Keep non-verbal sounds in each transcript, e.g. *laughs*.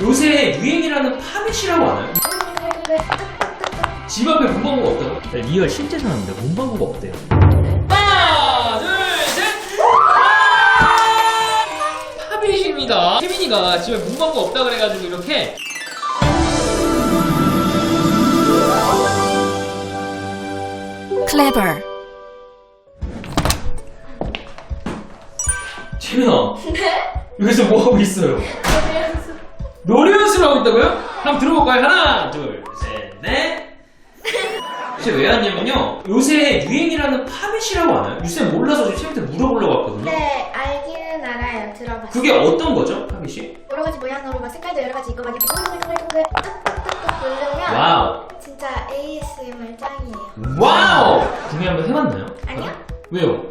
요새 유행이라는 파빗이라고 아나요? 집 앞에 문방구가 없다고? 네, 리얼 실제 상황인데 문방구가 없대요. 하나, 둘, 셋! 아! 파빗입니다. 태민이가 집에 문방구 없다 그래가지고 이렇게 clever, 태민아 네? 여기서 뭐 하고 있어요? 노래 연습을 하고 있다고요? 한번 들어볼까요? 하나, 둘, 셋, 넷. 혹시 왜 왔냐면요. 요새 유행이라는 파빗이라고 아나요? 요새 몰라서 지금 쌤한테 물어보려고 왔거든요. 네, 알기는 알아요. 들어봤어요. 그게 어떤 거죠, 파빗이? 여러 가지 모양으로 막 색깔도 여러 가지 있고 막 이렇게 동글동글동글 뚝뚝뚝뚝 누르면 와우. 진짜 ASMR 짱이에요. 와우! 구매 한번 해봤나요? 아니요. 왜요?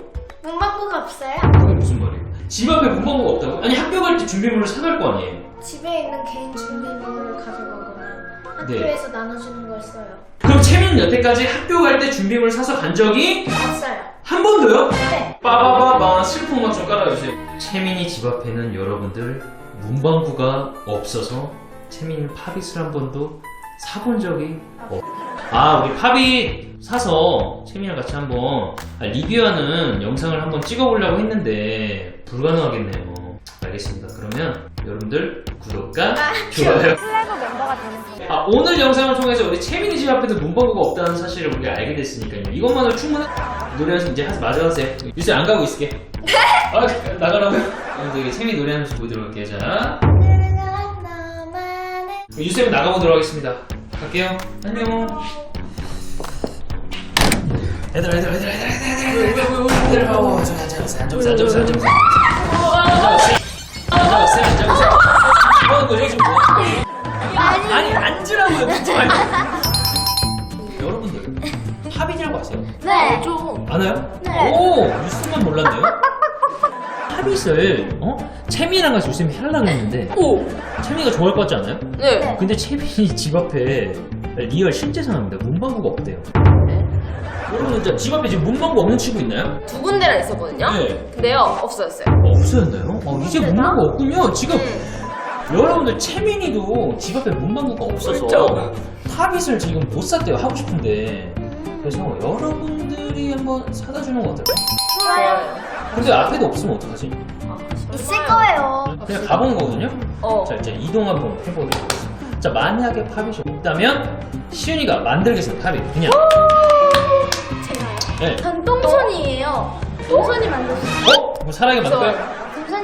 문방구가 없어요? 그게 무슨 말이에요? 집 앞에 문방구가 없다고? 아니 학교 갈 때 준비물을 사갈 거 아니에요? 집에 있는 개인 준비물을 가져가거나 네. 학교에서 나눠주는 걸 써요. 그럼 채민은 여태까지 학교 갈 때 준비물 사서 간 적이 없어요. 한 번도요? 네. 빠바바바 슬픈 음악 좀 깔아주세요. 채민이 집 앞에는 여러분들 문방구가 없어서 채민이는 팝잇을 한 번도 사본 적이 없. 아 우리 팝잇 사서 채민이랑 같이 한번 아, 리뷰하는 영상을 한번 찍어보려고 했는데 불가능하겠네요. 알겠습니다. 그러면 여러분들 구독과 아, 좋아요. 클레버 멤버가 되는 거예요. 아, 오늘 영상을 통해서 우리 채민이 집 앞에도 문방구가 없다는 사실을 우리가 알게 됐으니까요. 이것만으로 충분한 노래하면서 이제 하지 마자 하세요. 유세 안 가고 있을게. 아, 나가라고요? 여러분들 채민이 노래하면서 보여드리도록 할게요. 자, 유쌤 나가보도록 하겠습니다. 갈게요. 안녕. 얘들아, 얘들아, 얘들아, 얘들아, 얘들아, 얘들아, 얘들아, 어, 저 앉아보세요, 앉아보세요, 앉아보세요, 앉아보세요. 앉아보세요. 아니, 앉으라고요, 그치 말고. 여러분들, 팝잇이라고 아세요? 네. 아나요? 네. 오, 뉴스만 몰랐네요. 팝잇을, 어? 채민이랑 같이 요즘 하려고 했는데, 오! 채민이가 좋아할 것 같지 않아요? 네. 근데 채민이 집 앞에 리얼 실제 상황입니다. 문방구가 없대요. 여러분, 진짜 집 앞에 지금 문방구 없는 친구 있나요? 두 군데나 있었거든요. 네. 근데요 없어졌어요. 없어졌나요? 어, 이제 문방구 없군요. 지금 여러분들 채민이도 집 앞에 문방구가 없어서. 팝잇을 지금 못 샀대요. 하고 싶은데. 그래서 여러분들이 한번 사다 주는 거 어떨까요? 좋아요. 근데 앞에도 없으면 어떡하지? 있을 거예요. 그냥 가보는 거거든요. 어. 자 이제 이동 한번 해보도록 하겠습니다. 자 만약에 팝잇이 없다면 시윤이가 만들겠습니다. 팝잇 그냥. 제가요? 네. 전 똥손이에요. 똥손이 만들었어요. 어? 그럼 사랑이 만들까요?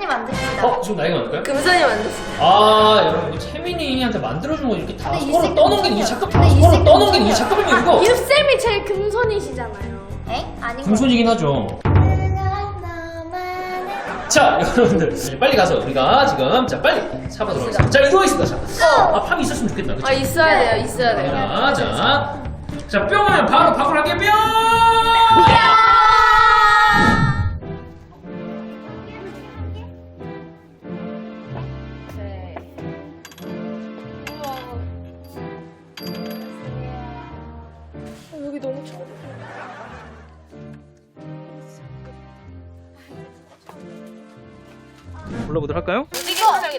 금손이 만듭시다. 어? 지금 나이가 만들까요? 금선이 만들었어요. 아 여러분 채민이한테 만들어주는 거 이렇게 다 근데 이 서로 색 떠넘기는 이. 잠깐 근데 이 서로 색 떠넘기는 이. 잠깐만요 이거 *laughs* 유쌤이 제일 금손이시잖아요. 에? 아닌 거. 금손이긴 하죠. 자 *laughs* 여러분들 이제 빨리 가서 우리가 지금 자 빨리 사보도록 하겠습니다. 자 이동하겠습니다. 자, 아 팝이 있었으면 좋겠다. 그쵸? 아 있어야 돼요, 있어야 돼요. 자, 자, 자, 뿅 하면 바로 밥을 하게 뿅!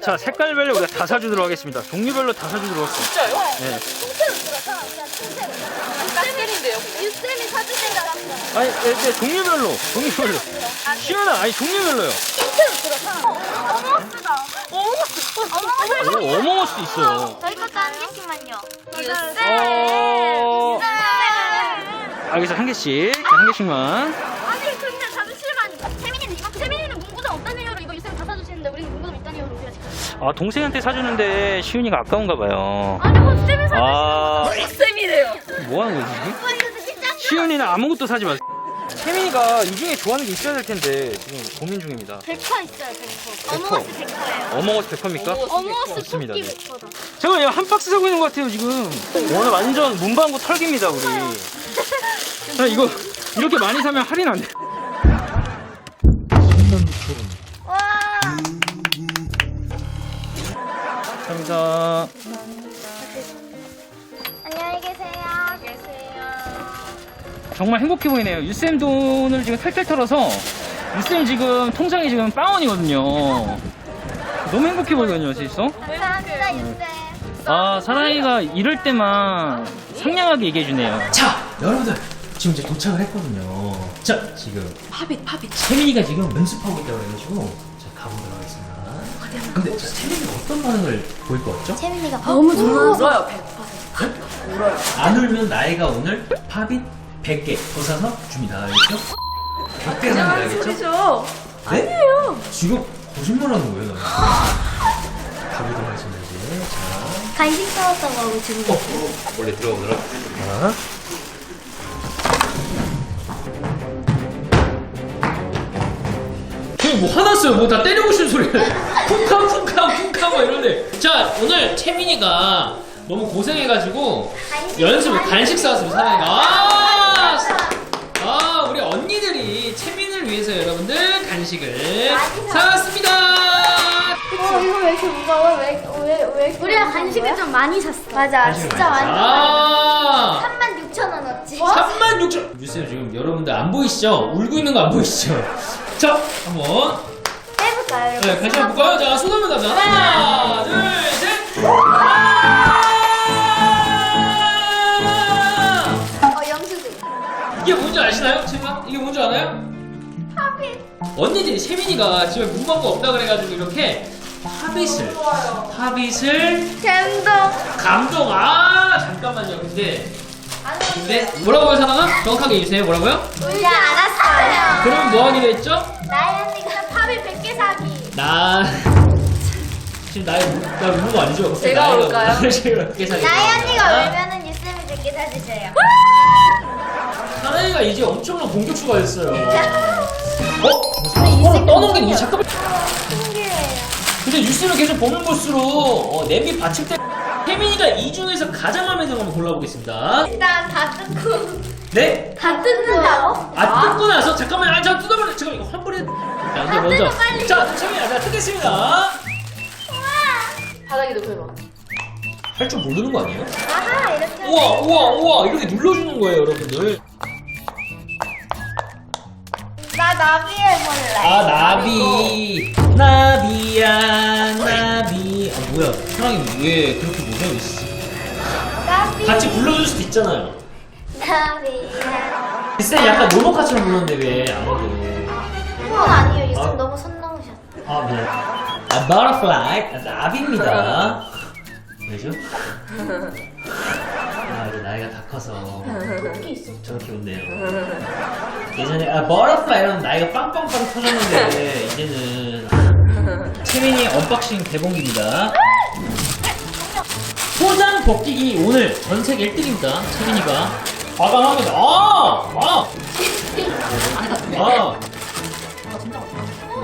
자, 색깔별로 우리가 다 사주도록 하겠습니다. 종류별로 다 사주도록 할게요. 진짜요? 네. 깍들인데요, 그냥. 유쌤이 사줄 생각 아니, 네, 네, 종류별로, 종류별로. 시연아, 아니, 종류별로요. 오, 어몽어스도 있어요. 저희 것도 한 개씩만요. 어, 알겠어, 한 개씩. 자, 한 개씩만. 아니 근데 잠시만. 세민이는 이거 세민이는 문구점 없다는 이유로 이거 유쌤 다 사주시는데 우리는 아, 동생한테 사주는데 시윤이가 아까운가 봐요. 아니 뭐 쌤이 사. 아, 쌤이래요. 뭐 하는 거지, 지금? 시윤이는 아무것도 사지 마세요. 채민이가 이 중에 좋아하는 게 있어야 될 텐데, 지금 고민 중입니다. 백화 있어요 백화. 어머스 백화예요. 어몽어스 백화입니까? 어머스 좋습니다. 토끼 네. 백화다. 잠깐만, 한 박스 사고 있는 것 같아요, 지금. 오늘 완전 문방구 털기입니다, 우리. 자, 이거, 이렇게 많이 사면 할인 안 돼. 감사합니다. 안녕히 계세요. 계세요. 정말 행복해 보이네요. 유쌤 돈을 지금 탈탈 털어서, 유쌤 지금 통장에 지금 빵원이거든요. 너무 행복해 보이거든요, 지수. 감사합니다 유쌤. 아, 사랑이가 이럴 때만 상냥하게 얘기해 주네요. 자, 여러분들 지금 이제 도착을 했거든요. 자, 지금 파빗 파빗 채민이가 지금 연습하고 있다고 해가지고 자 가보도록. 근데 자, 채민이가 어떤 반응을 보일 것 같죠? 채민이가 너무 울어요, 100%. 안 울면 나이가 오늘 팝잇 100개 더 사서 줍니다. 알겠죠? 100개 사면 알겠죠? 소리죠. 네? 아니에요. 지금 거짓말 하는 거예요, 나. 가보도록 하겠습니다, 이제. 자. 간식 사왔다고 하고 지금 어, 어, 원래 들어가보도록 하겠 습니다. 저뭐 화났어요. 뭐 다 때려부시는 소리가. 쿵쾅, 쿵쾅, 쿵쾅, 막 이러는데. 자, 오늘 채민이가 너무 고생해가지고 연습을 간식 사왔습니다, 사랑이가. 아! 아, 우리 언니들이 채민을 위해서 여러분들 간식을 사왔습니다. 어 이거 왜 이렇게 무거워? 왜 왜 왜 이렇게 우리가 간식을 좀 많이 샀어. 맞아 진짜 많이 아. 3만 6천 원어치 3만 6천. 뉴스 지금 여러분들 안 보이시죠? 울고 있는 거 안 보이시죠? 자, 한번 빼볼까요 여러분? 네, 같이 한번 볼까요? 자, 손 한번 가자. 하나, 둘, 셋. 아! 어 영수증 이게 뭔지 아시나요? 제가 이게 뭔지 알아요? 팝잇 언니들이 세민이가 집에 문방구 없다 그래가지고 이렇게 팝잇을 팝잇을 잼동 감동. 아 잠깐만요. 근데 근데 뭐라고요, 사랑아? 정확하게 해주세요. 뭐라고요? 울지 않았어요 그럼 뭐 하기로 했죠? 나의 언니가 팝잇 100개 사기 나 지금 나이 나 우는 거 아니죠? 제가 나이가- 울까요? *laughs* 나의 언니가 울면은 유쌤이 100개 사주세요 사나이가 이제 엄청난 공격수가 됐어요. 어? 서로 떠넘기는 이 잠깐만. 신기해요 근데 뉴스를 계속 보면 볼수록 어, 냄비 받침대 혜민이가 이 중에서 가장 마음에 드는 거 한번 골라보겠습니다. 일단 다 뜯고 네? 다 뜯는다고? 아 뜯고 나서 잠깐만 아니 잠 뜯어버려 지금 이거 한 번에 자 이제 먼저 뜯어, 빨리. 자 채민아 자 뜯겠습니다 바닥에 놓고 해봐. 할 줄 모르는 거 아니에요? 아하 이렇게 우와 우와 우와 이렇게 눌러주는 거예요 여러분들 나 나비 해볼래. 아 나비. 나비야 나비. 아 뭐야? 사랑이 왜 그렇게 못하고 있어? 나비. 같이 불러줄 수도 있잖아요. 나비야. 쌤 약간 노노카처럼 불렀는데 왜 아무도. 그건 아니에요. 유쌤 아. 너무 손 넘으셨어. 아 네. 아 butterfly. 아, 나비입니다. 왜죠? *laughs* 아 나이가 다 커서 *laughs* 저렇게 웃네요 예전에 아 butterfly 이러면 나이가 빵빵빵 터졌는데 이제는 채민이 언박싱 개봉기입니다 포장 벗기기 오늘 전색 1등입니다 채민이가 과감합니다 아! 아! 아!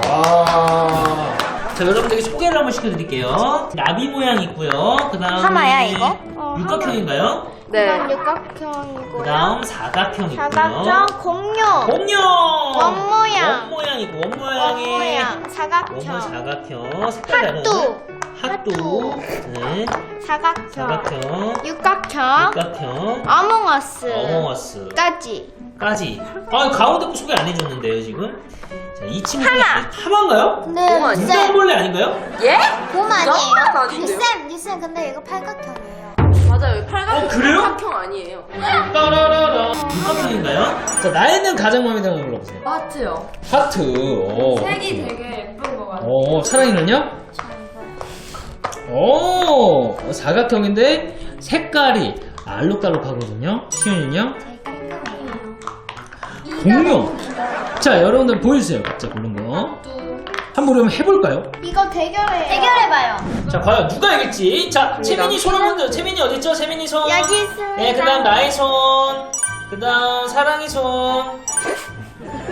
와. 자, 여러분들에게 소개를 한번 시켜드릴게요. 나비 모양 있고요. 그 다음. 하마야, 이거? 어, 육각형인가요? 네. 육각형이고요 그 다음 사각형 있고요. 사각형 공룡 공룡! 원 모양. 원 모양 있고, 원 모양이. 원모양 원모 사각형 사각형. 색깔 다른. 핫도 핫도. 네. 사각형 사각형. 육각형 육각형. 어몽어스 어몽어스. 까지 까지. 아, 가운데 거 소개 안 해줬는데요, 지금. 자, 이 친구. 하마. 하마인가요? 근데 곰 아니야? 유쌤 인간벌레 아닌가요? 예? 곰 아니에요 아닌데요? 유쌤 유쌤 근데 이거 팔각형이에요 맞아요. 팔각형. 어, 그래요? 팔각형 아니에요. 따라라라. 육각형인가요? 자, 나이는 가장 마음에 드는 걸 골라보세요. 하트요. 하트. 오. 색이 되게 예쁜 거 같아요. 오, 사랑이는요? 오, 사각형인데 색깔이 알록달록하거든요. 시윤이는요? 공룡. 자, 여러분들 보여주세요. 각자 고른 거. 한번 그러면 해볼까요? 이거 대결해요 대결해봐요 자, 과연 누가 이길지. 자, 채민이 손 한번 더. 채민이 어딨죠? 채민이 손. 여기 있습니다 네, 그 다음 나의 손. 그 다음 사랑이 손.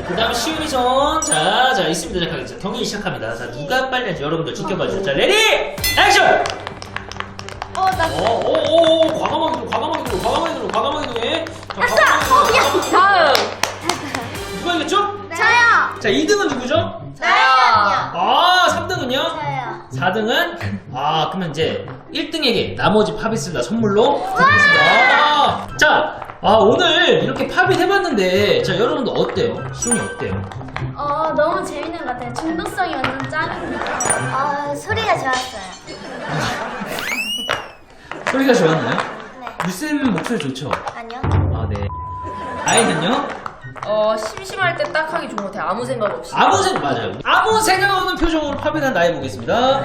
그 다음 시윤이 손. 자, 자, 있습니다. 자, 자, 경기 시작합니다. 자, 누가 빨리 할지 여러분들 지켜봐 주세요. 자, 레디! 액션! 어 나 오, 오, 오, 오, 과감하게 들어, 과감하게 들어, 과감하게 들어, 과감하게 들어. 자, 과감하게 들어. 누가 이겼죠? 저요 자, 2등은 누구죠? 나연이요 아, 3등은요? 저요 4등은 아 그러면 이제 1등에게 나머지 팝잇을 다 선물로 드리겠습니다. 자, 아 오늘 이렇게 팝잇 해봤는데 자 여러분들 어때요? 시온이 어때요? 어 너무 재밌는 것 같아요. 중독성이 완전 짱입니다. 아 소리가 좋았어요. *laughs* 소리가 좋았나요? 네. 유쌤 목소리 좋죠? 아니요. 아, 네. 아이는요? 어, 심심할 때 딱 하기 좋은 것 같아요. 아무 생각 없이. 아무 생각, 맞아요. 아무 생각 없는 표정으로 팝이나 나해 보겠습니다.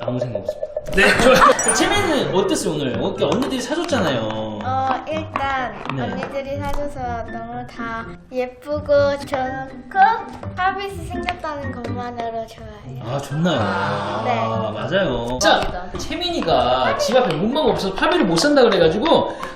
아무 생각 없습니다. 네, 좋아요. 채민은 어땠어요, 오늘? 어떻게 언니들이 사줬잖아요. 어, 일단 네. 언니들이 사줘서 너무 다 예쁘고 좋고 서비스 생겼다는 것만으로 좋아해요. 아, 좋나요? 네. 아, 맞아요. 자, 채민이가 집 앞에 문방 없어서 팝잇을 못 산다 그래가지고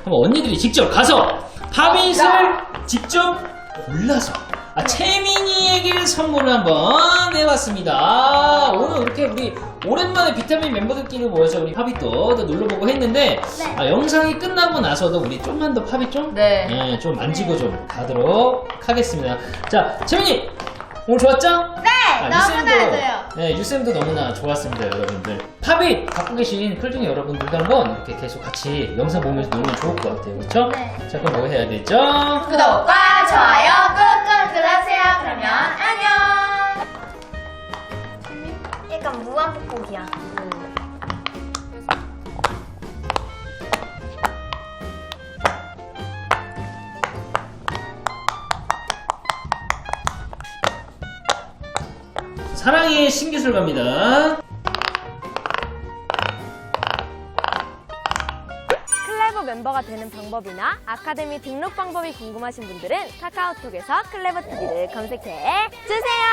한번 언니들이 직접 가서 팝잇을 직접 골라서 아, 채민이 에게 선물을 한번 해봤습니다. 아, 오늘 이렇게 우리 오랜만에 비타민 멤버들끼리 모여서 우리 팝잇도 또 눌러보고 했는데 아, 영상이 끝나고 나서도 우리 좀만 더 팝잇 좀, 네. 예, 좀 만지고 좀 가도록 하겠습니다. 자, 채민이 오늘 좋았죠? 네, 너무나도요. 네, 유쌤도 너무나 좋았습니다, 여러분들. 팝잇 갖고 계신 클중의 여러분들도 한번 이렇게 계속 같이 영상 보면서 놀면 좋을 것 같아요, 그렇죠? 네. 자, 그럼 뭐 해야 되죠? 구독과 좋아요 눌러주세요. 그러면 안녕. 약간 무한복복이야. 사랑의 신기술 갑니다. 멤버가 되는 방법이나 아카데미 등록 방법이 궁금하신 분들은 카카오톡에서 클레버 TV를 검색해 주세요.